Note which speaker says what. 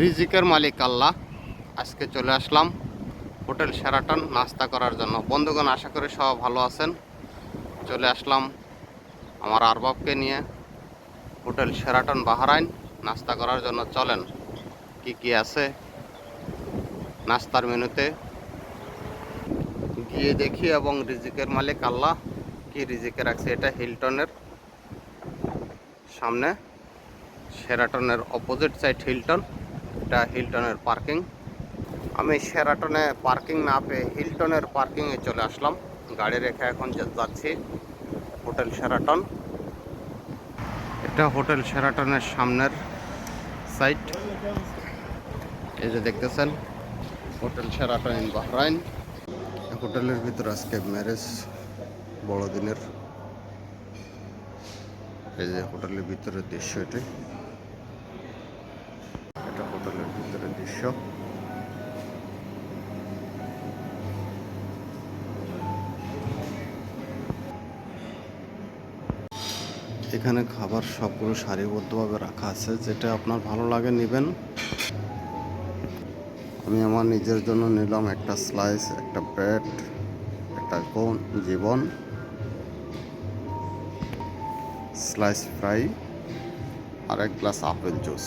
Speaker 1: রিজিকের মালিক আল্লাহ। আজকে চলে আসলাম হোটেল সেরাটন, নাস্তা করার জন্য। বন্ধুগণ, আশা করি সব ভালো আছেন। চলে আসলাম আমার আরবাবকে নিয়ে। হোটেল সেরাটন, বাহারাইন, নাস্তা করার জন্য চলেন। কি কি আছে? নাস্তার মেনুতে গিয়ে দেখি এবং রিজিকের মালিক আল্লাহ কি রিজিকে রাখছে। এটা হিলটনের সামনে, সেরাটনের অপোজিট সাইড হিলটন। এটা হিলটনের পার্কিং আমি সেরাটনে পার্কিং না পেয়ে হিলটনের পার্কিংয়ে চলে আসলাম। গাড়ি রেখে এখন যাচ্ছি হোটেল সেরাটন এটা হোটেল সেরাটনের সামনের সাইট এই যে দেখতেছেন হোটেল সেরাটন ইন বাহরাইন হোটেলের ভিতরে আজকে ম্যারেজ বড়দিনের। এই যে হোটেলের ভিতরের দৃশ্য এটা হোটেলের ভিতরের এখানে খাবার সবগুলো সারিবদ্ধভাবে রাখা আছে, যেটা আপনার ভালো লাগে নেবেন। আমি আমার নিজের জন্য নিলাম একটা স্লাইস একটা ব্রেড একটা কোন জীবন। স্লাইস ফ্রাই আর এক গ্লাস আপেল জুস